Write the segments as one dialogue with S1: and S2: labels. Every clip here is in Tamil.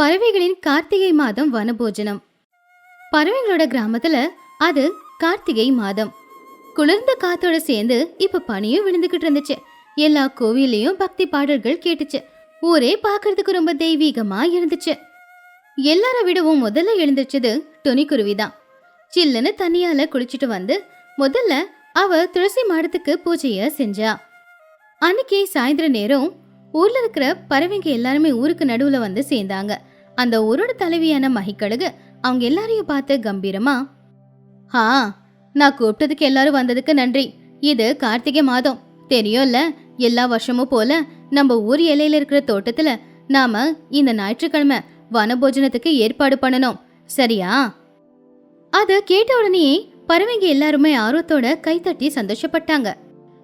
S1: பறவைகளின் கார்த்திகை மாதம் வனபோஜனம். பறவைகளோட கிராமத்துல அது கார்த்திகை மாதம். குளிர்ந்த காத்தோட சேர்ந்து இப்ப பனியும் விழுந்துகிட்டு இருந்துச்சு. எல்லா கோவிலையும் பக்தி பாடல்கள் கேட்டுச்சு. ஊரே பாக்குறதுக்கு ரொம்ப தெய்வீகமா இருந்துச்சு. எல்லார விடவும் முதல்ல எழுந்திருச்சது துணிக்குருவி தான். சில்லுன்னு தனியால குளிச்சுட்டு வந்து முதல்ல அவ துளசி மாடத்துக்கு பூஜைய செஞ்சா. அன்னைக்கு சாயந்தர நேரம் ஊர்ல இருக்கிற பறவைங்க எல்லாருமே ஊருக்கு நடுவுல வந்து சேர்ந்தாங்க. அந்த ஊரோட தலைவியான மகிக்கழுகு அவங்க எல்லாரையும் பார்த்து கம்பீரமா ஆ நான் கூப்பிட்டதுக்கு எல்லாரும் வந்ததுக்கு நன்றி. இது கார்த்திகை மாதம். தெரியும்ல எல்லா வருஷமும் போல நம்ம ஊர் எல்லையில இருக்கிற தோட்டத்துல நாம இந்த ஞாயிற்றுக்கிழமை வனபோஜனத்துக்கு ஏற்பாடு பண்ணணும். சரியா? அத கேட்ட உடனே பறவைங்க எல்லாருமே ஆர்வத்தோட கைத்தட்டி சந்தோஷப்பட்டாங்க.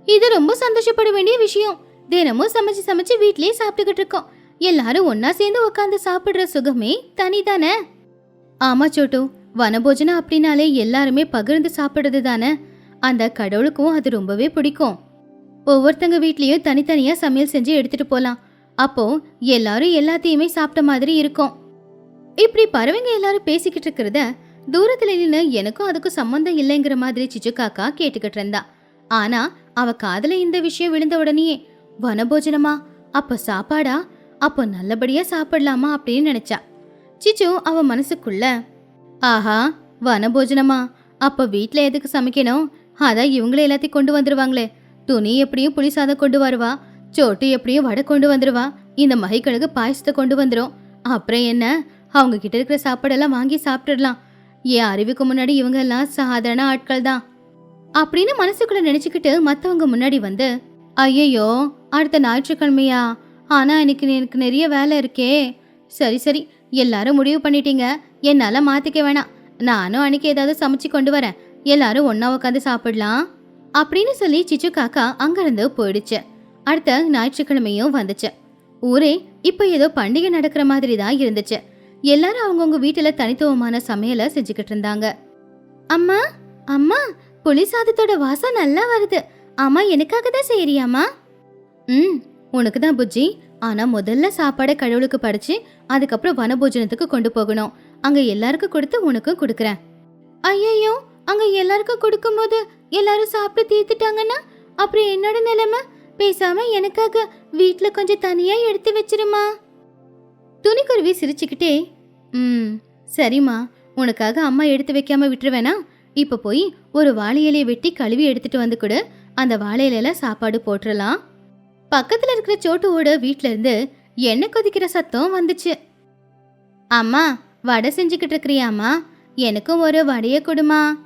S1: இது ரொம்ப சந்தோஷப்பட வேண்டிய விஷயம். தினமும் சமைச்சு சமைச்சு வீட்லயே சாப்பிட்டுக்கிட்டு இருக்கோம். எல்லாரும் ஒன்னா சேர்ந்து உட்காந்து சாப்பிடுற சுகமே தனிதானே? ஆமா சோட்டு வனபோஜனம் அப்படின்னாலே எல்லாருமே பகிர்ந்து சாப்பிடுறது தானே அந்த கடவுளுக்கும் அது ரொம்பவே பிடிக்கும். ஒவ்வொருத்தங்க வீட்லயும் தனித்தனியா சமையல் செஞ்சு எடுத்துட்டு போலாம். அப்போ எல்லாரும் எல்லாத்தையுமே சாப்பிட்ட மாதிரி இருக்கும். இப்படி பறவைங்க எல்லாரும் பேசிக்கிட்டு இருக்கிறத தூரத்துல நின்று எனக்கும் அதுக்கும் சம்மந்தம் இல்லைங்கிற மாதிரி சிச்சு காக்கா கேட்டுக்கிட்டு இருந்தா. ஆனா அவ காதுல இந்த விஷயம் விழுந்த உடனேயே வனபோஜனமா? அப்ப சாப்பாடா? அப்போ நல்லபடியா சாப்பிடலாமா அப்படின்னு நினைச்சா. சிச்சு அவ மனசுக்குள்ள ஆஹா வனபோஜனமா? அப்ப வீட்ல எதுக்கு சமைக்கணும்? அதான் இவங்களே எல்லாத்தையும் கொண்டு வந்துருவாங்களே. துணி எப்படியும் புளி சாதம் கொண்டு வருவா. சோட்டு எப்படியும் வடை கொண்டு வந்துருவா. இந்த மகிக்கழுகு பாயசத்தை கொண்டு வந்துரும். அப்புறம் என்ன? அவங்க கிட்ட இருக்கிற சாப்பாடெல்லாம் வாங்கி சாப்பிட்டுடலாம். என் அறிவுக்கு முன்னாடி இவங்க எல்லாம் சாதாரண ஆட்கள் தான். அப்படின்னு மனசுக்குள்ள நினைச்சுக்கிட்டு மத்தவங்க முன்னாடி வந்து ஐயையோ அடுத்த ஞாயிற்றுக்கிழமையா? ஆனால் இன்னைக்கு எனக்கு நிறைய வேலை இருக்கே. சரி சரி. எல்லாரும் முடிவு பண்ணிட்டீங்க. என்னால் மாற்றிக்க வேணாம். நானும் அன்னைக்கு ஏதாவது சமைச்சு கொண்டு வரேன். எல்லாரும் ஒன்றா உட்காந்து சாப்பிடலாம். அப்படின்னு சொல்லி சிச்சு காக்கா அங்கேருந்து போயிடுச்சு. அடுத்த ஞாயிற்றுக்கிழமையும் வந்துச்சு. ஊரே இப்போ ஏதோ பண்டிகை நடக்கிற மாதிரி தான் இருந்துச்சு. எல்லாரும் அவங்கவுங்க வீட்டில் தனித்துவமான சமையலை செஞ்சுக்கிட்டு இருந்தாங்க. அம்மா அம்மா புளி சாதத்தோட வாசம் நல்லா வருது. அம்மா எனக்காக தான் செய்யறியாமா ம். உனக்கு தான் புஜ்ஜி. ஆனா முதல்ல சாப்பாடை கடவுளுக்கு படைச்சு அதுக்கப்புறம் வனபோஜனத்துக்கு கொண்டு போகணும். அங்க எல்லாருக்கும் கொடுத்து உனக்கும் கொடுக்குறேன். ஐயையோ அங்க எல்லாருக்கும் கொடுக்கும்போது எல்லாரும் சாப்பிட்டு தீர்த்துட்டாங்கன்னா அப்புறம் என்னோட நிலைமை? பேசாம எனக்காக வீட்டுல கொஞ்சம் தனியா எடுத்து வச்சிருமா? துணிக்குருவி சிரிச்சுக்கிட்டே ம் சரிம்மா. உனக்காக அம்மா எடுத்து வைக்காம விட்டுருவேனா? இப்போ போய் ஒரு வாழை இலையை வெட்டி கழுவி எடுத்துட்டு வந்து கொடு. அந்த வாழை இலையில சாப்பாடு போட்டுறலாம். பக்கத்துல இருக்கிற சோட்டுவோட வீட்ல இருந்து எண்ணெய் கொதிக்கிற சத்தம் வந்துச்சு. அம்மா வடை செஞ்சுக்கிட்டு இருக்கிறியாம்மா. எனக்கும் ஒரு வடையை கொடுமா.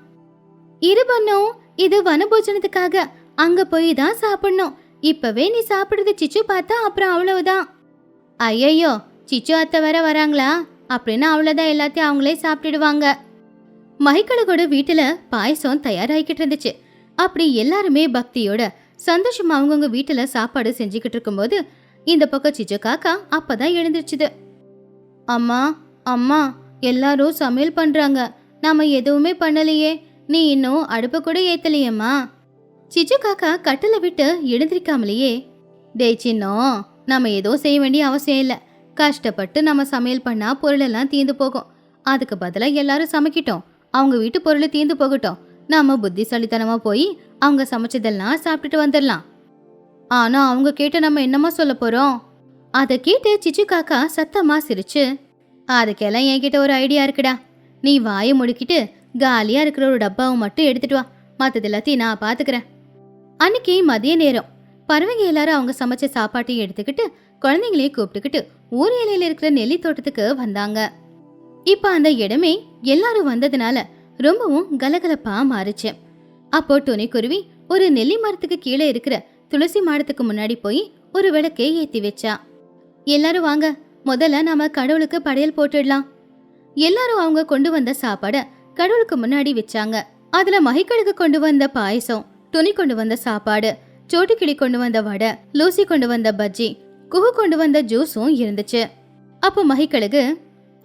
S1: இரு பண்ணும் இது வனபோஜனத்துக்காக. அங்க போய் தான் சாப்பிடணும். இப்பவே நீ சாப்பிடுறது சிச்சு பார்த்தா அப்புறம் அவ்வளவுதான். ஐயையோ சிச்சு அத்தை வேற வராங்களா? அப்படின்னு அவ்வளோதான் எல்லாத்தையும் அவங்களே சாப்பிட்டுடுவாங்க. மகிக்கழகோட வீட்டுல பாயசம் தயாராகிக்கிட்டு இருந்துச்சு. அப்படி எல்லாருமே பக்தியோட சந்தோஷமா அவங்கவுங்க வீட்டுல சாப்பாடு செஞ்சுக்கிட்டு இருக்கும்போது இந்த பக்கம் சிச்சு காக்கா அப்பதான் எழுந்திருச்சுது. அம்மா அம்மா எல்லாரும் சமையல் பண்றாங்க. நாம எதுவுமே பண்ணலையே. நீ இன்னும் அடுப்பை கூட ஏத்தலையம்மா. சிச்சு காக்கா கட்டில விட்டு எழுந்திருக்காமலேயே டேய் சின்னோ நம்ம ஏதோ செய்ய வேண்டிய அவசியம் இல்லை. கஷ்டப்பட்டு நம்ம சமையல் பண்ணா பொருளெல்லாம் தீந்து போகும். அதுக்கு பதிலாக எல்லாரும் சமைக்கிட்டோம். அவங்க வீட்டு பொருள் தீந்து போகட்டும். நாம புத்திசாலித்தனமா போய் அவங்க சமைச்சதெல்லாம் சாப்பிட்டுட்டு வந்துடலாம் ஆனா அவங்க கேட்ட நம்ம என்னமா சொல்ல போறோம்? அதை கேட்டு சிச்சு காக்கா சத்தமா சிரிச்சு அதுக்கெல்லாம் என்கிட்ட ஒரு ஐடியா இருக்குடா. நீ வாயை முடுக்கிட்டு காலியா இருக்கிற ஒரு டப்பாவை மட்டும் எடுத்துட்டு வா. மற்றது எல்லாத்தையும் நான் பாத்துக்கிறேன். அன்னைக்கு மதிய நேரம். பறவைங்க எல்லாரும் அவங்க சமைச்ச சாப்பாட்டையும் எடுத்துக்கிட்டு குழந்தைங்களையும் கூப்பிட்டுக்கிட்டு ஊர் இலையில இருக்கிற நெல்லி தோட்டத்துக்கு வந்தாங்க. இப்ப அந்த இடமே எல்லாரும் வந்ததுனால ரொம்பவும் கலகலப்பா மாறுச்சு. அப்போ துணிக்குருவி ஒரு நெல்லி மரத்துக்கு கீழே இருக்கிற துளசி மாடத்துக்கு முன்னாடி போய் ஒரு விளக்கை ஏத்தி வச்சா. எல்லாரும் வாங்க முதல்ல நாம கடவுளுக்கு படையல் போட்டுடலாம். எல்லாரும் அவங்க கொண்டு வந்த சாப்பாட கடவுளுக்கு முன்னாடி வச்சாங்க. அதுல மகிக்கழுகு கொண்டு வந்த பாயசம் துணி கொண்டு வந்த சாப்பாடு சோட்டுக்கிளி கொண்டு வந்த வடை லூசி கொண்டு வந்த பஜ்ஜி குஹு கொண்டு வந்த ஜூஸும் இருந்துச்சு. அப்போ மகிக்கழுகு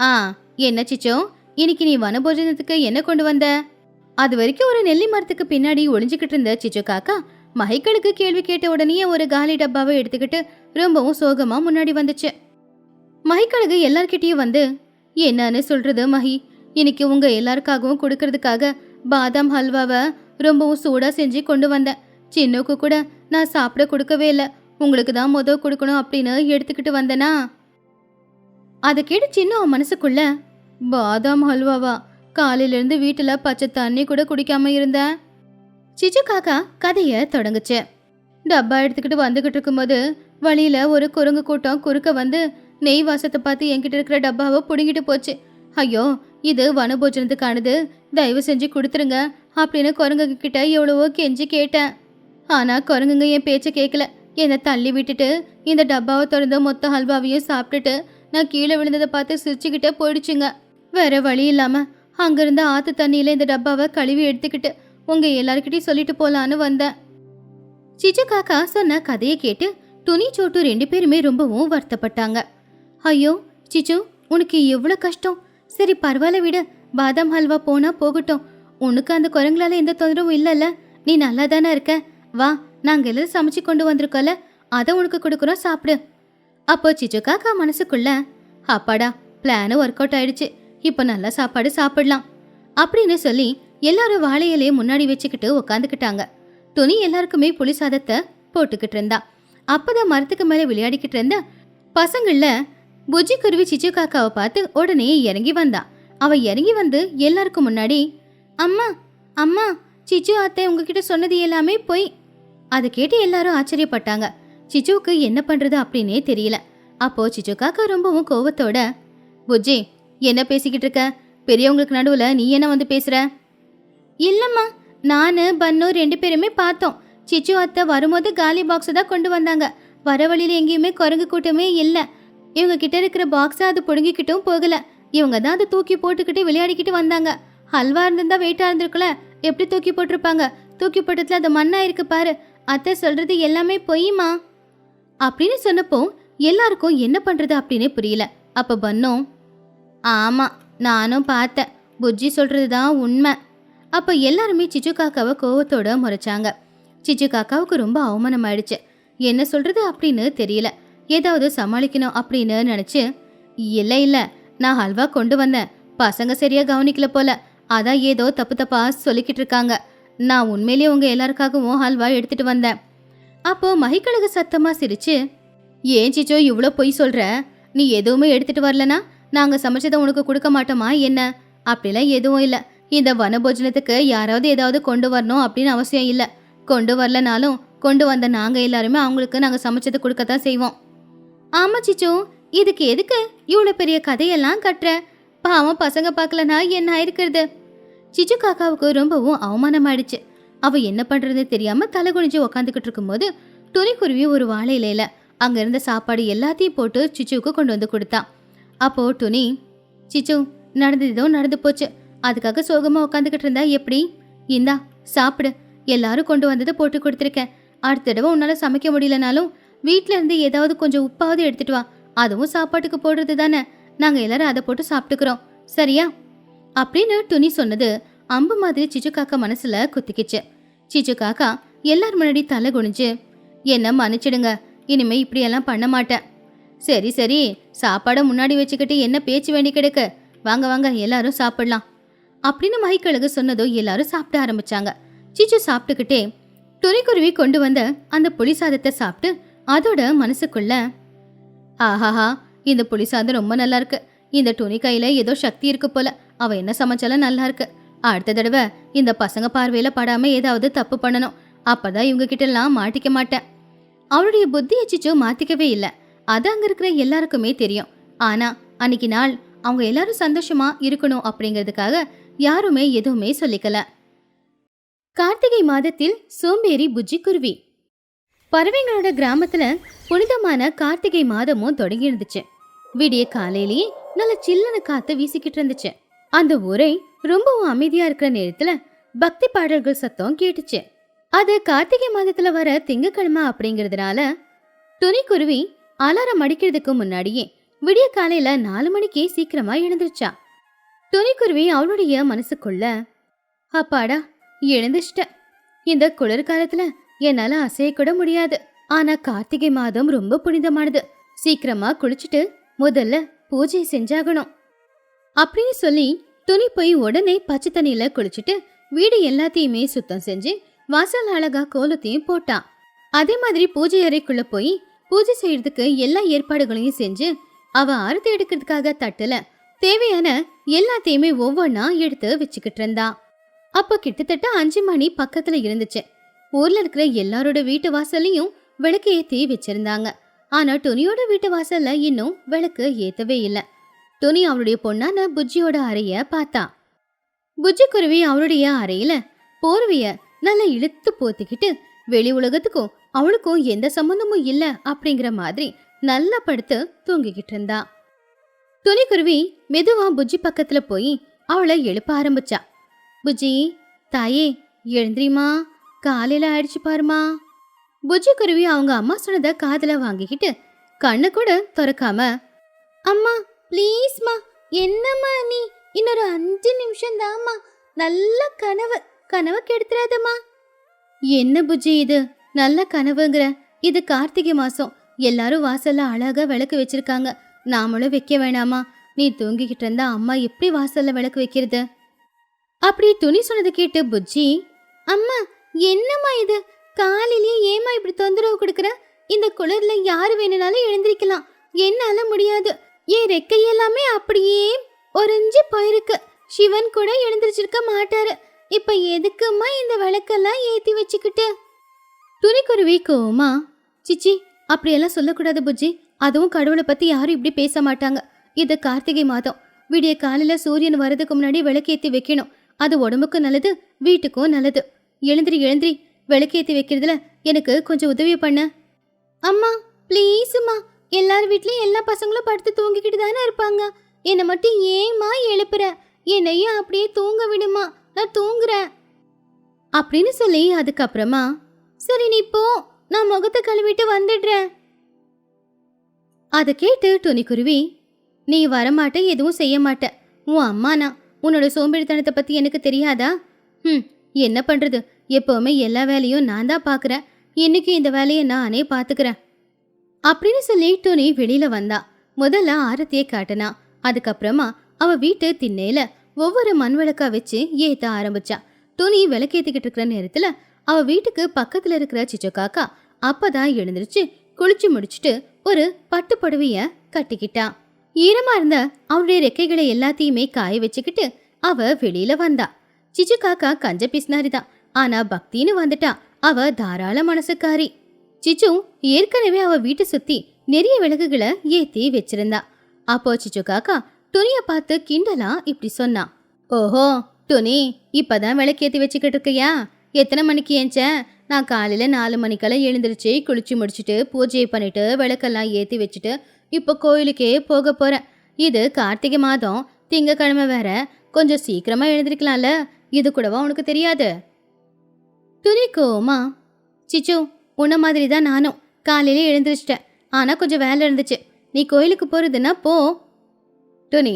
S1: ஆ என்ன சிச்சோ? இன்னைக்கு நீ வனபோஜனத்துக்கு என்ன கொண்டு வந்த? அது வரைக்கும் ஒரு நெல்லி மரத்துக்கு பின்னாடி ஒளிஞ்சுக்கிட்டு இருந்த சிச்சு காக்கா மகிக்கழுகு கேள்வி கேட்ட உடனே ஒரு காலி டப்பாவை எடுத்துக்கிட்டு ரொம்பவும் சோகமா முன்னாடி வந்துச்சு. மகிக்கழகு எல்லார்கிட்டயும் வந்து என்னன்னு சொல்றது மஹி இன்னைக்கு உங்க எல்லாருக்காகவும் கொடுக்கறதுக்காக பாதாம் ஹல்வாவை ரொம்பவும் சூடா செஞ்சு கொண்டு வந்தேன் சின்னுக்கு கூட நான் சாப்பிட கொடுக்கவே இல்லை. உங்களுக்கு தான் மொதல் கொடுக்கணும் அப்படின்னு எடுத்துக்கிட்டு வந்தேனா? அதை கேட்டு சின்ன மனசுக்குள்ள பாதாம் ஹல்வாவா? காலையில இருந்து வீட்டுல பச்சை தண்ணி கூட குடிக்காம இருந்தேன் சிச்சு காக்கா கதைய தொடங்குச்சு. டப்பா எடுத்துக்கிட்டு வந்துகிட்டு இருக்கும்போது வழியில ஒரு குரங்கு கூட்டம் குறுக்க வந்து நெய் வாசத்தை பார்த்து என்கிட்ட இருக்கிற டப்பாவை புடுங்கிட்டு போச்சு. ஐயோ இது வனபோஜனத்துக்கானது. தயவு செஞ்சு கொடுத்துருங்க அப்படின்னு குரங்குங்க கிட்ட எவ்வளவோ கெஞ்சி கேட்டேன். ஆனா குரங்குங்க என் பேச்சை கேட்கல என்னை தள்ளி விட்டுட்டு இந்த டப்பாவை திறந்து மொத்த ஹல்வாவையும் சாப்பிட்டுட்டு நான் கீழே விழுந்ததை பார்த்து சிரிச்சுக்கிட்டே போயிடுச்சுங்க. வேற வழி இல்லாம அங்கிருந்த ஆத்து தண்ணியில இந்த டப்பாவை கழுவி எடுத்துக்கிட்டு உங்க எல்லாருக்கிட்டையும் சொல்லிட்டு போலான்னு வந்தேன். சிச்சு காக்கா சொன்ன கதையை கேட்டு துணி சோட்டு ரெண்டு பேருமே ரொம்பவும் வருத்தப்பட்டாங்க. ஐயோ சிச்சு உனக்கு எவ்வளோ கஷ்டம்? சரி பரவாயில்ல விடு. பாதாம் ஹல்வா போனா போகட்டும். உனக்கு அந்த குரங்களால எந்த தொந்தரவும் இல்லைல்ல. நீ நல்லா தானே இருக்க? வா நாங்க எல்லாரும் சமைச்சு கொண்டு வந்திருக்கோல்ல அதை உனக்கு கொடுக்குறோம் சாப்பிடு. அப்போ சிச்சு காக்கா மனசுக்குள்ள அப்பாடா பிளானு ஒர்க் அவுட் ஆயிடுச்சு. இப்போ நல்ல சாப்பாடு சாப்பிடலாம். அப்படின்னு சொல்லி எல்லாரும் வாழையிலே முன்னாடி வச்சுக்கிட்டு உக்காந்துக்கிட்டாங்க. துணி எல்லாருக்குமே புளி சாதத்தை போட்டுக்கிட்டு இருந்தா. அப்பதான் மரத்துக்கு மேல விளையாடிக்கிட்டு இருந்த பசங்கள்ல புஜ்ஜி குருவி சிச்சு காக்காவை பார்த்து உடனே இறங்கி வந்தா. அவ இறங்கி வந்து எல்லாருக்கும் முன்னாடி அம்மா அம்மா சிச்சு அத்தை உங்ககிட்ட சொன்னது எல்லாமே போய். அதை கேட்டு எல்லாரும் ஆச்சரியப்பட்டாங்க. சிச்சுவுக்கு என்ன பண்றது அப்படின்னே தெரியல. அப்போ சிச்சு காக்கா ரொம்பவும் கோவத்தோட புஜ்ஜி என்ன பேசிக்கிட்டு இருக்க? பெரியவங்களுக்கு நடுவில் நீ என்ன வந்து பேசுற? இல்லைம்மா நான் பன்னு ரெண்டு பேருமே பார்த்தோம். சிச்சு அத்தை வரும்போது காலி பாக்ஸை தான் கொண்டு வந்தாங்க. வர வழியில் எங்கேயுமே குரங்கு கூட்டமே இல்லை. இவங்க கிட்ட இருக்கிற பாக்ஸை அது பிடுங்கிக்கிட்டும் போகல. இவங்க தான் அதை தூக்கி போட்டுக்கிட்டு விளையாடிக்கிட்டு வந்தாங்க. ஹல்வா இருந்திருந்தா வெயிட்டாக இருந்திருக்குல எப்படி தூக்கி போட்டிருப்பாங்க? தூக்கி போட்டதுல அது மண்ணாக இருக்கு பாரு. அத்தை சொல்றது எல்லாமே பொய்யுமா அப்படின்னு சொன்னப்போ எல்லாருக்கும் என்ன பண்ணுறது அப்படின்னு புரியல. அப்போ பன்னும் ஆமாம் நானும் பார்த்தேன். புஜ்ஜி சொல்கிறது தான் உண்மை. அப்போ எல்லாருமே சிச்சு காக்காவை கோவத்தோட முறைச்சாங்க. சிச்சு காக்காவுக்கு ரொம்ப அவமானம் ஆயிடுச்சு என்ன சொல்கிறது அப்படின்னு தெரியல. ஏதாவது சமாளிக்கணும் அப்படின்னு நினச்சி இல்லை இல்லை நான் ஹல்வா கொண்டு வந்தேன். பசங்க சரியா கவனிக்கல போல. அதான் ஏதோ தப்பு தப்பாக சொல்லிக்கிட்டு இருக்காங்க. நான் உண்மையிலேயே உங்கள் எல்லாருக்காகவும் ஹல்வா எடுத்துகிட்டு வந்தேன். அப்போது மகிக்கழகு சத்தமாக சிரிச்சு ஏன் சிச்சோ இவ்வளோ பொய் சொல்கிற நீ எதுவுமே எடுத்துகிட்டு வரலனா? நாங்கள் சமைச்சதை உனக்கு கொடுக்க மாட்டோமா? என்ன? அப்படிலாம் எதுவும் இல்லை. இந்த வனபோஜனத்துக்கு யாராவது ஏதாவது கொண்டு வரணும் அப்படின்னு அவசியம் இல்லை. கொண்டு வரலனாலும் கொண்டு வந்த நாங்கள் எல்லாருமே அவங்களுக்கு நாங்கள் சமைச்சதை கொடுக்கத்தான் செய்வோம். ஆமா சிச்சு. இதுக்கு எதுக்கு இவ்வளோ பெரிய கதையெல்லாம் கட்டுற? பாவம் பசங்க பார்க்கலனா என்ன ஆயிருக்கிறது? சிச்சு காக்காவுக்கு ரொம்பவும் அவமானமாயிடுச்சு. அவள் என்ன பண்றது தெரியாம தலை குனிஞ்சு உக்காந்துக்கிட்டு இருக்கும்போது துணிக்குருவி ஒரு வாழை இலையில அங்கே இருந்த சாப்பாடு எல்லாத்தையும் போட்டு சிச்சுவுக்கு கொண்டு வந்து கொடுத்தான் அப்போ டுனி சிச்சு நடந்தது ஏதோ நடந்து போச்சு. அதுக்காக சோகமா உட்காந்துக்கிட்டு இருந்தா எப்படி? இந்தா சாப்பிடு. எல்லாரும் கொண்டு வந்ததை போட்டு கொடுத்துருக்கேன். அடுத்த தடவை உன்னால சமைக்க முடியலனாலும் வீட்ல இருந்து ஏதாவது கொஞ்சம் உப்பாவது எடுத்துட்டு வா. அதுவும் சாப்பாட்டுக்கு போடுறது தானே. நாங்க எல்லாரும் அதை போட்டு சாப்பிட்டுக்கிறோம். சரியா? அப்படின்னு துணி சொன்னது அம்பு மாதிரி சிச்சு காக்கா மனசுல குத்திக்கிச்சு. சிச்சு காக்கா எல்லார் முன்னாடி தலை குனிஞ்சு என்ன மன்னிச்சிடுங்க. இனிமே இப்படியெல்லாம் பண்ண மாட்டேன். சரி சரி. சாப்பாடை முன்னாடி வச்சுக்கிட்டு என்ன பேச்சு வேண்டி கிடக்கு? வாங்க வாங்க எல்லாரும் சாப்பிடலாம். அப்படின்னு மகிக்கழகு சொன்னதும் எல்லாரும் சாப்பிட ஆரம்பிச்சாங்க. சிச்சு சாப்பிட்டுக்கிட்டே துணிக்குருவி கொண்டு வந்த அந்த புளி சாதத்தை சாப்பிட்டு அதோட மனசுக்குள்ள ஆஹாஹா இந்த புளி சாதம் ரொம்ப நல்லா இருக்கு. இந்த துணி கையில ஏதோ சக்தி இருக்கு போல. அவ என்ன சமைச்சாலும் நல்லா இருக்கு. அடுத்த தடவை இந்த பசங்க பார்வையில படாம ஏதாவது தப்பு பண்ணணும். அப்பதான் இவங்க கிட்ட எல்லாம் மாட்டிக்க மாட்டேன். அவளுடைய புத்தியை சிச்சு மாத்திக்கவே இல்லை. அது அங்க இருக்கிற எல்லாருக்குமே தெரியும். ஆனா அன்னைக்கு நாள் அவங்க எல்லாரும் சந்தோஷமா இருக்கணும் அப்படிங்கிறதுக்காக யாருமே எதுவுமே சொல்லிக்கல. கார்த்திகை மாதத்தில் சோம்பேறி புஜ்ஜி குருவி. பறவைங்களோட கிராமத்துல புனிதமான கார்த்திகை மாதமும் தொடங்கி இருந்துச்சு. விடிய காலையிலேயே நல்ல சில்லன காத்து வீசிக்கிட்டு இருந்துச்சு. அந்த ஊரை ரொம்பவும் அமைதியா இருக்கிற நேரத்துல பக்தி பாடல்கள் சத்தம் கேட்டுச்சு. அது கார்த்திகை மாதத்துல வர திங்கக்கிழமை அப்படிங்கறதுனால துணிக்குருவி அலாரம் அடிக்கிறதுக்கு முன்னாடியே விடிய காலையில நாலு மணிக்கே சீக்கிரமா எழுந்துருச்சா. துணிக்குருவி அவளுடைய மனசுக்குள்ள அப்பாடா எழுந்துச்சிட்டேன் இந்த குளிர்காலத்துல என்னால அசைய கூட முடியாது. ஆனா கார்த்திகை மாதம் ரொம்ப புனிதமானது. சீக்கிரமா குளிச்சுட்டு முதல்ல பூஜை செஞ்சாகணும். அப்படின்னு சொல்லி துணி போய் உடனே பச்சை தண்ணியில குளிச்சுட்டு வீடு எல்லாத்தையுமே சுத்தம் செஞ்சு வாசல் அழகா கோலத்தையும் போட்டான். அதே மாதிரி பூஜை அறைக்குள்ள போய் பூஜை செய்யறதுக்கு எல்லா ஏற்பாடுகளையும் செஞ்சு அவ ஆரத்தி எடுக்கிறதுக்காக தட்டுல. தேவையான எல்லாத்தையுமே ஒவ்வொன்னா எடுத்து வச்சுக்கிட்டு இருந்தா. அப்ப கிட்டத்தட்ட அஞ்சு மணி பக்கத்துல இருந்துச்சு. ஊர்ல இருக்கிற எல்லாரோட வீட்டு வாசல்லையும் விளக்கு ஏத்தி வச்சிருந்தாங்க. ஆனா துணியோட வீட்டு வாசல்ல இன்னும் விளக்கு ஏத்தவே இல்ல. துணி அவளுடைய பொண்ணான புஜ்ஜியோட அறைய பார்த்தா. புஜ்ஜி குருவி அவளுடைய அறையில போர்வைய நல்லா இழுத்து போத்திக்கிட்டு வெளி உலகத்துக்கும் அவளுக்கும் எந்த சம்மந்தமும் இல்லை அப்படிங்கிற மாதிரி நல்லா படுத்து தூங்கிக்கிட்டு இருந்தா. துணிக்குருவி மெதுவா புஜ்ஜி பக்கத்துல போய் அவளை எழுப்ப ஆரம்பிச்சா. புஜ்ஜி தாயே எழுந்திரிமா. காலையில ஆயிடுச்சு பாருமா. புஜ்ஜி குருவி அவங்க அம்மா சொன்னதை காதல வாங்கிக்கிட்டு கண்ணு கூட திறக்காம அம்மா ப்ளீஸ்மா என்னம்மா நீ? இன்னொரு அஞ்சு நிமிஷம் தாம்மா நல்ல கனவு. கனவு கெடுத்துறாதம்மா. என்ன புஜ்ஜி இது? நல்ல கனவுங்கிற. இது கார்த்திகை மாசம். எல்லாரும் வாசல்ல அழகா விளக்கு வச்சிருக்காங்க. நாமளும் வைக்க வேணாமா? நீ தூங்கிக்கிட்டு இருந்தா அம்மா எப்படி வாசல்ல விளக்கு வைக்கிறது? அப்படி துணி சொன்னதை கேட்டு புஜ்ஜி அம்மா என்னம்மா இது? காலையிலேயே ஏமா இப்படி தொந்தரவு கொடுக்குற? இந்த குளிர்ல யாரு வேணும்னாலும் எழுந்திருக்கலாம். என்னால முடியாது. என் ரெக்கை எல்லாமே அப்படியே ஒரஞ்சு போயிருக்கு. சிவன் கூட எழுந்திருச்சிருக்க மாட்டாரு. இப்ப எதுக்கும்மா இந்த விளக்கெல்லாம் ஏத்தி வச்சுக்கிட்டு? துணிக்குருவி கோமா சிச்சி அப்படியெல்லாம் சொல்லக்கூடாது புஜ்ஜி. அதுவும் கடவுளை பற்றி யாரும் இப்படி பேச மாட்டாங்க. இது கார்த்திகை மாதம். விடிய காலையில் சூரியன் வரதுக்கு முன்னாடி விளக்கேற்றி வைக்கணும். அது உடம்புக்கும் நல்லது வீட்டுக்கும் நல்லது. எழுந்திரி எழுந்திரி. விளக்கேத்தி வைக்கிறதுல எனக்கு கொஞ்சம் உதவி பண்ண. அம்மா ப்ளீஸ்மா எல்லார் வீட்லேயும் எல்லா பசங்களும் படுத்து தூங்கிக்கிட்டு தானே இருப்பாங்க. என்னை மட்டும் ஏமா எழுப்புற? என்னையும் அப்படியே தூங்க விடுமா. நான் தூங்குறேன். அப்படின்னு சொல்லி அதுக்கப்புறமா சரி நீ போ. நான் முகத்தை கழுவிட்டு வந்துடுறேன். அதை கேட்டு துணிக்குருவி நீ வரமாட்ட எதுவும் செய்ய மாட்ட. உன் அம்மானா உன்னோட சோம்பேறித்தனத்தை பத்தி எனக்கு தெரியாதா? ம் என்ன பண்றது? எப்பவுமே எல்லா வேலையும் நான் தான் பாக்குறேன். இன்னைக்கு இந்த வேலையை நானே பாத்துக்கிறேன். அப்படின்னு சொல்லி துணி வெளியில வந்தா. முதல்ல ஆரத்தியை காட்டினா. அதுக்கப்புறமா அவ வீட்டு திண்ணையில ஒவ்வொரு மண் விளக்கா வச்சு ஏத்த ஆரம்பிச்சா. துணி விளக்கேத்திக்கிட்டு இருக்கிற நேரத்துல அவ வீட்டுக்கு பக்கத்துல இருக்கிற சிச்சோ காக்கா அப்பதான் எழுந்திருச்சு குளிச்சு முடிச்சுட்டு ஒரு பட்டு புடவைய கட்டிக்கிட்டா. ஈரமா இருந்த அவனுடைய ரெக்கைகளை எல்லாத்தையுமே காய வச்சுக்கிட்டு அவ வெளியில வந்தா. சிச்சு காக்கா கஞ்ச பிஸ்னாரிதான் ஆனா பக்தின்னு வந்துட்டா. அவ தாராள மனசுக்காரி. சிச்சு ஏற்கனவே அவ வீட்டை சுத்தி நிறைய விளக்குகளை ஏத்தி வச்சிருந்தா. அப்போ சிச்சு காக்கா துணிய பார்த்து கிண்டலா இப்படி சொன்னா. ஓஹோ துணி இப்பதான் விளக்கேத்தி வச்சுக்கிட்டு இருக்கியா? எத்தனை மணிக்கு ஏஞ்ச நான் காலையில் நாலு மணிக்கெல்லாம் எழுந்திருச்சு குளிச்சு முடிச்சுட்டு பூஜையை பண்ணிவிட்டு விளக்கெல்லாம் ஏற்றி வச்சுட்டு இப்போ கோயிலுக்கே போக போகிறேன் இது கார்த்திகை மாதம் திங்கக்கிழமை வேற. கொஞ்சம் சீக்கிரமாக எழுந்திருக்கலாம்ல. இது கூடவா உனக்கு தெரியாது? துணிக்கோமா? சிச்சு உன்ன மாதிரி தான் நானும். காலையில எழுந்திரிச்சிட்டேன். ஆனால் கொஞ்சம் வேலை இருந்துச்சு. நீ கோயிலுக்கு போகிறதுன்னா போ. துணி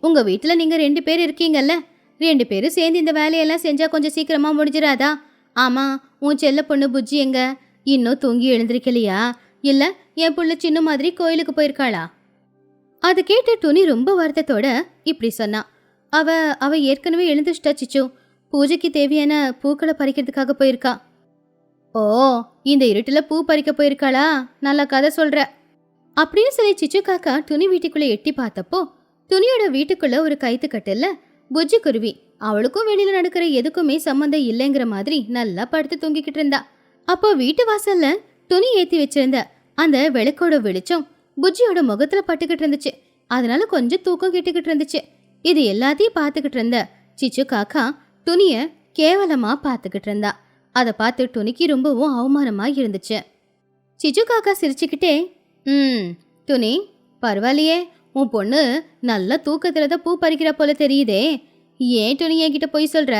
S1: உங்கள் வீட்டில் நீங்கள் ரெண்டு பேர் இருக்கீங்கல்ல. ரெண்டு பேரும் சேர்ந்து இந்த வேலையெல்லாம் செஞ்சால் கொஞ்சம் சீக்கிரமாக முடிஞ்சிடாதா? ஆமாம் உன் செல்ல பொண்ணு புஜ்ஜி எங்க? இன்னும் தூங்கி எழுந்திருக்கலையா? இல்லை என் புள்ள சின்ன மாதிரி கோயிலுக்கு போயிருக்காளா? அது கேட்ட துணி ரொம்ப வருத்தத்தோட இப்படி சொன்னா. அவ அவ ஏற்கனவே எழுந்துச்சிட்டா சிச்சு. பூஜைக்கு தேவையான பூக்களை பறிக்கிறதுக்காக போயிருக்கா. ஓ இந்த இருட்டில் பூ பறிக்க போயிருக்காளா? நல்ல கதை சொல்ற. அப்படின்னு சொல்லி சிச்சு காக்கா துணி வீட்டுக்குள்ளே எட்டி பார்த்தப்போ துணியோட வீட்டுக்குள்ள ஒரு கைத்து கட்டில்ல புஜ்ஜி குருவி அவளுக்கும் வெளியில நடக்கிற எதுக்குமே சம்மந்தம் இல்லைங்கிற மாதிரி நல்லா படுத்து தூங்கிக்கிட்டு இருந்தா. அப்போ வீட்டு வாசல்ல துணி ஏத்தி வச்சிருந்த அந்த விளக்கோட வெளிச்சம் புஜ்ஜியோட முகத்துல பட்டுக்கிட்டு இருந்துச்சு. அதனால கொஞ்சம் தூக்கம் கிட்டுக்கிட்டு இருந்துச்சு. இது எல்லாத்தையும் பார்த்துக்கிட்டு இருந்த சிச்சு காக்கா துணிய கேவலமா பார்த்துக்கிட்டு இருந்தா. அதை பார்த்து துணிக்கு ரொம்பவும் அவமானமா இருந்துச்சு. சிச்சு காக்கா சிரிச்சுக்கிட்டே ம் துணி பரவாயில்லையே உன் பொண்ணு நல்ல தூக்கத்தில் தான் பூ பறிக்கிற போல தெரியுதே. ஏன் துணி என்கிட்ட போய் சொல்கிற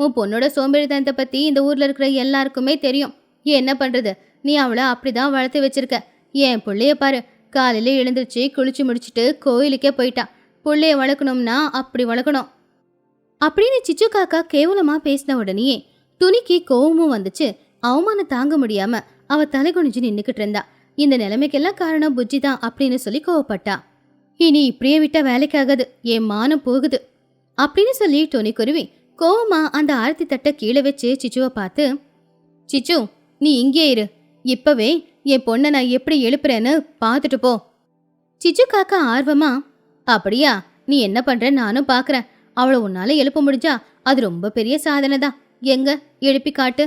S1: உன் பொண்ணோட சோம்பேறித்தனத்தை பற்றி இந்த ஊரில் இருக்கிற எல்லாருக்குமே தெரியும். என்ன பண்ணுறது நீ அவளை அப்படிதான் வளர்த்து வச்சிருக்க. என் பிள்ளைய பாரு. காலையில் எழுந்திருச்சு குளிச்சு முடிச்சிட்டு கோயிலுக்கே போயிட்டா. பிள்ளைய வளர்க்கணும்னா அப்படி வளர்க்கணும். அப்படின்னு சிச்சு காக்கா கேவலமாக பேசின உடனேயே துணிக்கு கோவமும் வந்துச்சு. அவமானம் தாங்க முடியாம அவ தலை குனிஞ்சு நின்றுக்கிட்டு இருந்தா. இந்த நிலைமைக்கெல்லாம் காரணம் புஜ்ஜி தான் அப்படின்னு சொல்லி கோவப்பட்டா. இனி இப்படியே விட்டா வேலைக்காகாது என் மானம் போகுது. அப்படின்னு சொல்லி டொனி குருவி கோவமா அந்த ஆரத்தி தட்டை கீழே வச்சு சிச்சுவை பார்த்து சிச்சு நீ இங்கே இரு. இப்பவே என் பொண்ணை நான் எப்படி எழுப்புறேன்னு பார்த்துட்டு போ. சிச்சு காக்கா ஆர்வமா அப்படியா நீ என்ன பண்ற நானும் பார்க்கறேன். அவளை உன்னால எழுப்ப முடிஞ்சா அது ரொம்ப பெரிய சாதனை தான். எங்க எழுப்பி காட்டு.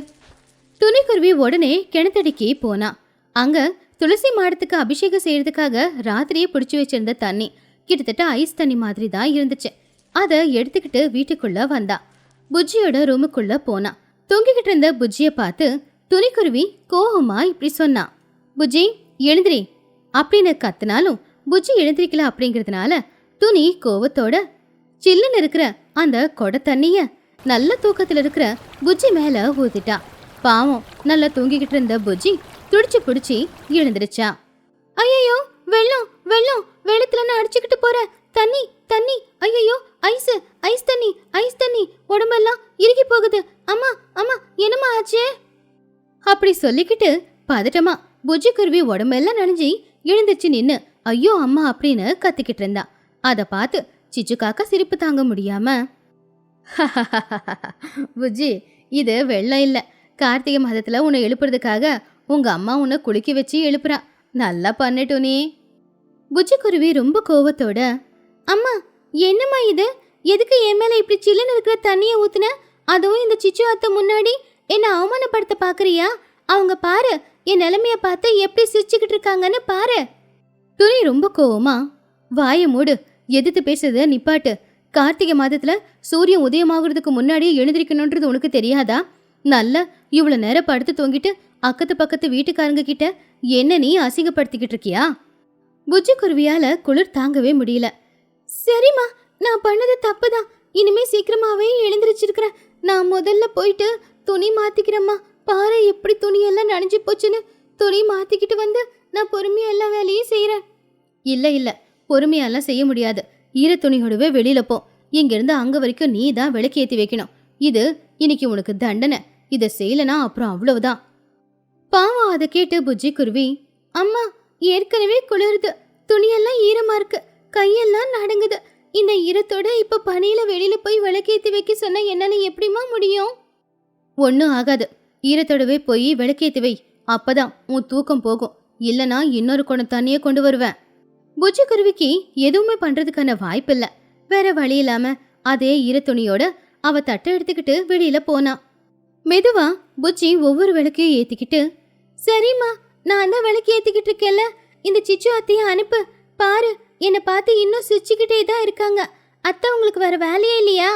S1: துணிக்குருவி உடனே கிணத்தடிக்கு போனா. அங்க துளசி மாடத்துக்கு அபிஷேகம் செய்யறதுக்காக ராத்திரியே பிடிச்சி வச்சிருந்த தண்ணி கிட்டத்தட்ட ஐஸ் தண்ணி மாதிரி தான் இருந்துச்சு. அதை எடுத்துக்கிட்டு வீட்டுக்குள்ள வந்தா. புஜ்ஜியோட ரூமுக்குள்ள போனா. தூங்கிக்கிட்டு இருந்த புஜ்ஜிய பார்த்து துணிக்குருவி கோவமா இப்படி சொன்னா. புஜ்ஜி எழுந்திரி. அப்படின்னு கத்துனாலும் புஜ்ஜி எழுந்திரிக்கல அப்படிங்கறதுனால துணி கோவத்தோட சில்லுன்னு இருக்கிற அந்த கொடை தண்ணிய நல்ல தூக்கத்துல இருக்கிற புஜ்ஜி மேல ஊதிட்டா பாவம் நல்லா தூங்கிக்கிட்டு இருந்த புஜ்ஜி துடிச்சு பிடிச்சி எழுந்திருச்சா. ஐயோ வெள்ளம் வெள்ளம் வெள்ளத்துல நான் அடிச்சுக்கிட்டு போறேன் தண்ணி தண்ணி ஐயோ ஐஸ் ஐஸ் தண்ணி ஐஸ் தண்ணி உடம்பெல்லாம் இறுகி போகுது. அம்மா அம்மா என்னம்மா ஆச்சு? அப்படி சொல்லிக்கிட்டு பதட்டமா புஜ்ஜி குருவி உடம்பெல்லாம் நனைஞ்சி எழுந்துச்சு நின்னு ஐயோ அம்மா அப்படின்னு கத்திக்கிட்டு இருந்தா. அத பார்த்து சிச்சு காக்கா சிரிப்பு தாங்க முடியாம புஜ்ஜி இது வெள்ளம் இல்ல. கார்த்திகை மாதத்துல உன்னை எழுப்புறதுக்காக உங்க அம்மா உன்னை குளிக்க வச்சு எழுப்புறா. நல்லா பண்ணட்டு நீ. குருவி ரொம்ப கோவத்தோட அம்மா என்னம்மா இது? எதுக்கு என் மேல இப்படி சில்லுன்னு இருக்கிற தண்ணியை ஊத்துன? அதுவும் இந்த சிச்சு அத்தை முன்னாடி என்ன அவமானப்படுத்த பாக்குறியா? அவங்க பாரு என் நிலைமைய பார்த்து எப்படி சிரிச்சுக்கிட்டு இருக்காங்கன்னு பாரு. துணி ரொம்ப கோவமா வாயை மூடு எதிர்த்து பேசுறத நிப்பாட்டு. கார்த்திகை மாதத்துல சூரியன் உதயமாகறதுக்கு முன்னாடியே எழுந்திருக்கணுன்றது உனக்கு தெரியாதா? நல்ல இவ்வளவு நேரம் படுத்து தூங்கிட்டு அக்கத்து பக்கத்து வீட்டுக்காரங்க கிட்ட என்ன நீ அசிங்கப்படுத்திக்கிட்டு இருக்கியா? புஜ்ஜி குருவியால குளிர் தாங்கவே முடியல. சரிம்மா நான் பண்ணது தப்புதான். இனிமே சீக்கிரமாவே எழுந்திருச்சிருக்கிறேன். நான் முதல்ல போயிட்டு துணி மாத்திக்கிறேம்மா. பாரு எப்படி துணியெல்லாம் நனைஞ்சு போச்சுன்னு துணி மாத்திக்கிட்டு வந்து நான் பொறுமையா எல்லா வேலையும் செய்யறேன் இல்ல இல்ல பொறுமையெல்லாம் செய்ய முடியாது. ஈர துணியோடவே வெளியில போ. இங்கிருந்து அங்க வரைக்கும் நீ தான் விளக்கேத்தி வைக்கணும். இது இன்னைக்கு உனக்கு தண்டனை. இதை செய்யலனா அப்புறம் அவ்வளவுதான். பாவம் அதை கேட்டு புஜ்ஜி குருவி அம்மா ஏற்கனவே குளிருது. துணியெல்லாம் ஈரமா இருக்கு. கையெல்லாம் நடுங்குது. இந்த ஈரத்தோட இப்ப பனியில வெளியில போய் விளக்கேத்தி வைக்க சொன்னா என்னால எப்படிம்மா முடியும்? ஒன்றும் ஆகாது. ஈரத்தோடவே போய் விளக்கேத்தி வை. அப்பதான் உன் தூக்கம் போகும். இல்லனா இன்னொரு குடம் தண்ணிய கொண்டு வருவேன். புஜ்ஜி குருவிக்கு எதுவுமே பண்றதுக்கான வாய்ப்பில்லை. வேற வழி இல்லாம அதே ஈரத்துணியோட அவ தட்டை எடுத்துக்கிட்டு வெளியில போனா. மெதுவா புஜ்ஜி ஒவ்வொரு விளக்கையும் ஏத்திக்கிட்டு சரிம்மா நான் தான் விளக்கு ஏத்திக்கிட்டு இருக்கேன்ல. இந்த சிச்சு அத்தையை அனுப்பு. பாரு என்னை பார்த்து இன்னும் சிரிச்சுக்கிட்டே தான் இருக்காங்க. அத்தை உங்களுக்கு வேற வேலையே இல்லையா?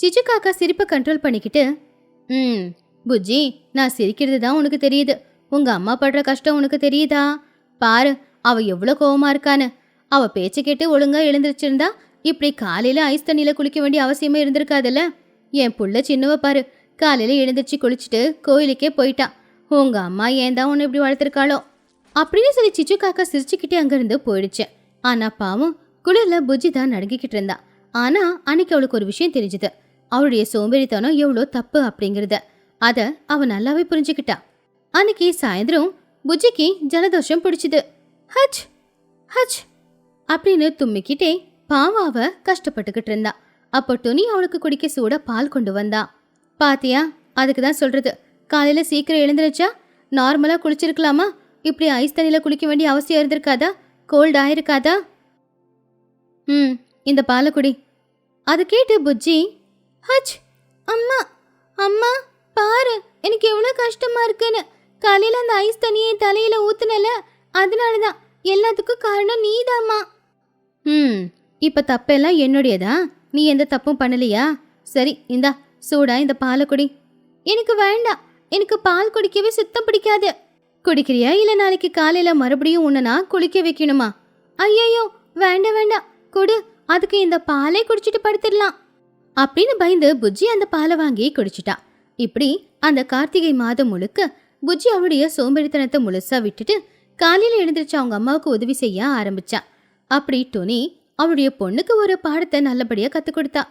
S1: சிச்சு காக்கா சிரிப்பை கண்ட்ரோல் பண்ணிக்கிட்டு ம் புஜ்ஜி நான் சிரிக்கிறது தான் உனக்கு தெரியுது. உங்க அம்மா படுற கஷ்டம் உனக்கு தெரியுதா? பாரு அவ எவ்வளோ கோவமா இருக்கான்னு. அவ பேச்சை கேட்டு ஒழுங்கா எழுந்திருச்சிருந்தா இப்படி காலையில ஐஸ் தண்ணியில குளிக்க வேண்டிய அவசியமே இருந்திருக்காதுல்ல. என் புள்ள சின்னவ பாரு காலையில எழுந்திரிச்சு குளிச்சுட்டு கோயிலுக்கே போயிட்டா. உங்க அம்மா ஏன் தான் உன்னை இப்படி வளர்த்துருக்காளோ? அப்படின்னு சொல்லி சிச்சு காக்கா சிரிச்சுக்கிட்டே அங்கிருந்து போயிடுச்சு. ஆனா பாவம் குளிர்ல புஜ்ஜி தான் நடுங்கிக்கிட்டு இருந்தா. ஆனா அன்னைக்கு அவளுக்கு ஒரு விஷயம் தெரிஞ்சுது. அவளுடைய சோம்பேறித்தனம் எவ்வளோ தப்பு அப்படிங்கிறத. அதை அவ நல்லாவே புரிஞ்சுக்கிட்டா. அன்னைக்கு சாயந்தரம் புஜ்ஜிக்கு ஜலதோஷம் பிடிச்சிது. ஹச் ஹச் அப்படின்னு தும்மிக்கிட்டே பாவம் அவ கஷ்டப்பட்டுக்கிட்டு இருந்தா. அப்போ துணி அவளுக்கு குடிக்க சூட பால் கொண்டு வந்தா. பாத்தியா அதுக்கு தான் சொல்றது. காலையில் சீக்கிரம் எழுந்திருச்சா? நார்மலாக குளிச்சிருக்கலாமா? இப்படி ஐஸ் தண்ணியில் குளிக்க வேண்டிய அவசியம் இருந்திருக்காதா? கோல்ட் ஆயிருக்காதா? ம் இந்த பாலை குடி. அது கேட்டு புஜ்ஜி ஹச் அம்மா அம்மா பாரு எனக்கு எவ்வளோ கஷ்டமாக இருக்குன்னு. காலையில் அந்த ஐஸ் தண்ணியை தலையில் ஊற்றுனல அதனால தான் எல்லாத்துக்கும் காரணம் நீதாம்மா. ம் இப்போ தப்பெல்லாம் என்னுடையதா? நீ எந்த தப்பும் பண்ணலையா? சரி இந்தா சூடா இந்த பாலை குடி. எனக்கு வேண்டாம். எனக்கு பால் குடிக்கவே சுத்தம் பிடிக்காது. குடிக்கிறியா இல்ல நாளைக்கு காலையில் மறுபடியும் உன்னை நான் குளிக்க வைக்கணுமா? ஐயையோ வேண்டாம் வேண்டாம். குடு அதுக்கு இந்த பாலை குடிச்சிட்டு படுத்துடலாம். அப்படின்னு பயந்து புஜ்ஜி அந்த பாலை வாங்கி குடிச்சிட்டா. இப்படி அந்த கார்த்திகை மாதம் முழுக்க புஜ்ஜி அவளுடைய சோம்பேறித்தனத்தை முழுசா விட்டுட்டு காலையில எழுந்திரிச்சு அவங்க அம்மாவுக்கு உதவி செய்ய ஆரம்பிச்சா. அப்படி டொனி அவளுடைய பொண்ணுக்கு ஒரு பாடத்தை நல்லபடியா கற்றுக் கொடுத்தா.